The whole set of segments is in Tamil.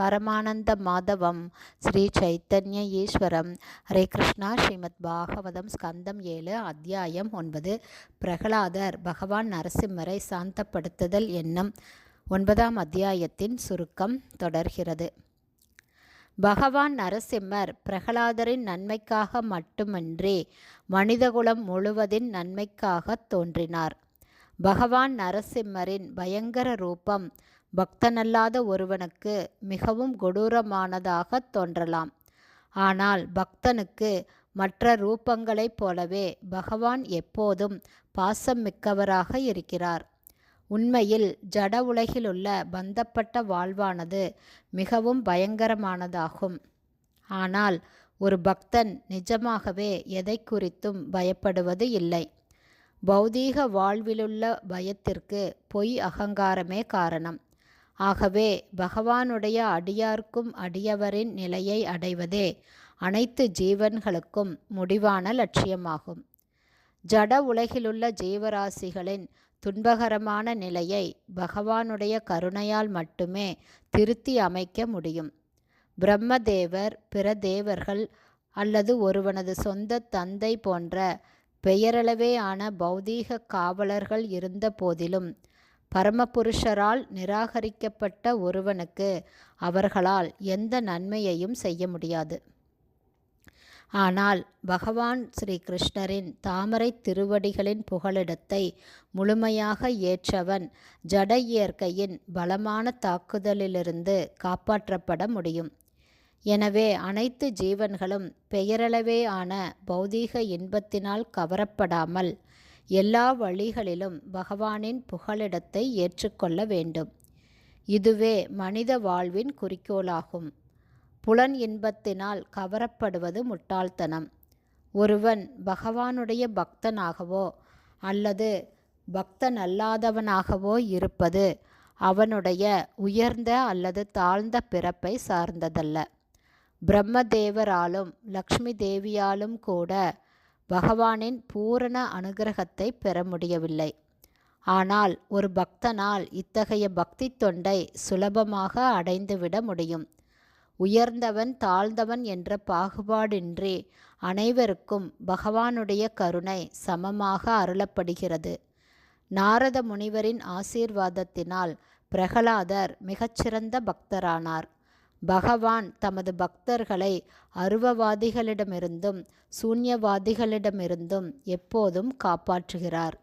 பரமானந்த மாதவம் ஸ்ரீ சைத்தன்ய ஈஸ்வரம் ஹரே கிருஷ்ணா. ஸ்ரீமத் பாகவதம் ஸ்கந்தம் ஏழு அத்தியாயம் ஒன்பது. பிரகலாதர் பகவான் நரசிம்மரை சாந்தப்படுத்துதல் என்னும் ஒன்பதாம் அத்தியாயத்தின் சுருக்கம் தொடர்கிறது. பகவான் நரசிம்மர் பிரகலாதரின் நன்மைக்காக மட்டுமின்றி மனிதகுலம் முழுவதின் நன்மைக்காக தோன்றினார். பகவான் நரசிம்மரின் பயங்கர ரூபம் பக்தனல்லாத ஒருவனுக்கு மிகவும் கொடூரமானதாக தோன்றலாம். ஆனால் பக்தனுக்கு மற்ற ரூபங்களைப் போலவே பகவான் எப்போதும் பாசம் மிக்கவராக இருக்கிறார். உண்மையில் ஜட உலகிலுள்ள பந்தப்பட்ட வாழ்வானது மிகவும் பயங்கரமானதாகும். ஆனால் ஒரு பக்தன் நிஜமாகவே எதை குறித்தும் பயப்படுவது இல்லை. பௌதீக வாழ்விலுள்ள பயத்திற்கு பொய் அகங்காரமே காரணம். ஆகவே பகவானுடைய அடியார்க்கும் அடியவரின் நிலையை அடைவதே அனைத்து ஜீவன்களுக்கும் முடிவான லட்சியமாகும். ஜட உலகிலுள்ள ஜீவராசிகளின் துன்பகரமான நிலையை பகவானுடைய கருணையால் மட்டுமே திருத்தி அமைக்க முடியும். பிரம்மதேவர் பிற தேவர்கள் அல்லது ஒருவனது சொந்த தந்தை போன்ற பெயரளவே ஆன பௌதீக காவலர்கள் இருந்த போதிலும் பரமபுருஷரால் நிராகரிக்கப்பட்ட ஒருவனுக்கு அவர்களால் எந்த நன்மையையும் செய்ய முடியாது. ஆனால் பகவான் ஸ்ரீ கிருஷ்ணரின் தாமரை திருவடிகளின் புகலிடத்தை முழுமையாக ஏற்றவன் ஜட இயற்கையின் பலமான தாக்குதலிலிருந்து காப்பாற்றப்பட முடியும். எனவே அனைத்து ஜீவன்களும் பெயரளவே ஆன பௌதீக இன்பத்தினால் கவரப்படாமல் எல்லா வழிகளிலும் பகவானின் புகலிடத்தை ஏற்றுக்கொள்ள வேண்டும். இதுவே மனித வாழ்வின் குறிக்கோளாகும். புலன் இன்பத்தினால் கவரப்படுவது முட்டாள்தனம். ஒருவன் பகவானுடைய பக்தனாகவோ அல்லது பக்தன் அல்லாதவனாகவோ இருப்பது அவனுடைய உயர்ந்த அல்லது தாழ்ந்த பிறப்பை சார்ந்ததல்ல. பிரம்மதேவராலும் லக்ஷ்மி தேவியாலும் கூட பகவானின் பூரண அனுகிரகத்தை பெற முடியவில்லை. ஆனால் ஒரு பக்தனால் இத்தகைய பக்தி தொண்டை சுலபமாக அடைந்துவிட முடியும். உயர்ந்தவன் தாழ்ந்தவன் என்ற பாகுபாடின்றி அனைவருக்கும் பகவானுடைய கருணை சமமாக அருளப்படுகிறது. நாரத முனிவரின் ஆசீர்வாதத்தினால் பிரகலாதர் மிகச்சிறந்த பக்தரானார். பகவான் தமது பக்தர்களை அருவவாதிகளிடமிருந்தும் சூன்யவாதிகளிடமிருந்தும் எப்போதும் காப்பாற்றுகிறார்.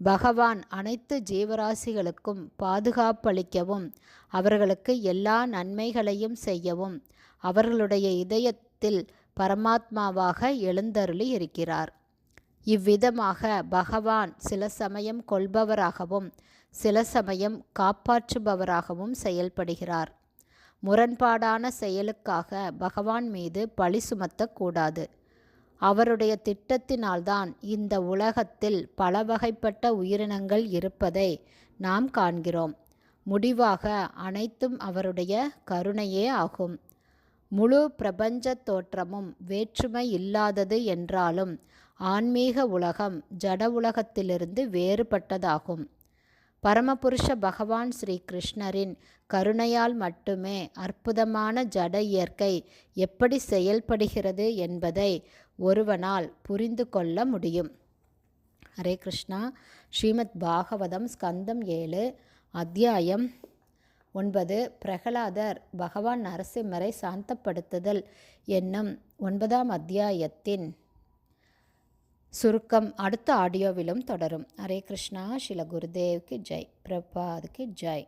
பகவான் அனைத்து ஜீவராசிகளுக்கும் பாதுகாப்பளிக்கவும் அவர்களுக்கு எல்லா நன்மைகளையும் செய்யவும் அவர்களுடைய இதயத்தில் பரமாத்மாவாக எழுந்தருளி இருக்கிறார். இவ்விதமாக பகவான் சில சமயம் கொள்பவராகவும் சில சமயம் காப்பாற்றுபவராகவும் செயல்படுகிறார். முரண்பாடான செயலுக்காக பகவான் மீது பழி சுமத்தக்கூடாது. அவருடைய திட்டத்தினால்தான் இந்த உலகத்தில் பல வகைப்பட்ட உயிரினங்கள் இருப்பதை நாம் காண்கிறோம். முடிவாக அனைத்தும் அவருடைய கருணையே ஆகும். முழு பிரபஞ்ச தோற்றமும் வேற்றுமை இல்லாதது என்றாலும் ஆன்மீக உலகம் ஜட உலகத்திலிருந்து வேறுபட்டதாகும். பரமபுருஷ பகவான் ஸ்ரீ கிருஷ்ணரின் கருணையால் மட்டுமே அற்புதமான ஜட இயற்கை எப்படி செயல்படுகிறது என்பதை ஒருவனால் புரிந்து கொள்ள முடியும். ஹரே கிருஷ்ணா. ஸ்ரீமத் பாகவதம் ஸ்கந்தம் ஏழு அத்தியாயம் ஒன்பது. பிரகலாதர் பகவான் நரசிம்மரை சாந்தப்படுத்துதல் என்னும் ஒன்பதாம் அத்தியாயத்தின் சுருக்கம் அடுத்த ஆடியோவிலும் தொடரும். ஹரே கிருஷ்ணா. ஸ்ரீல குருதேவ்க்கு ஜெய். பிரபாதுக்கு ஜெய்.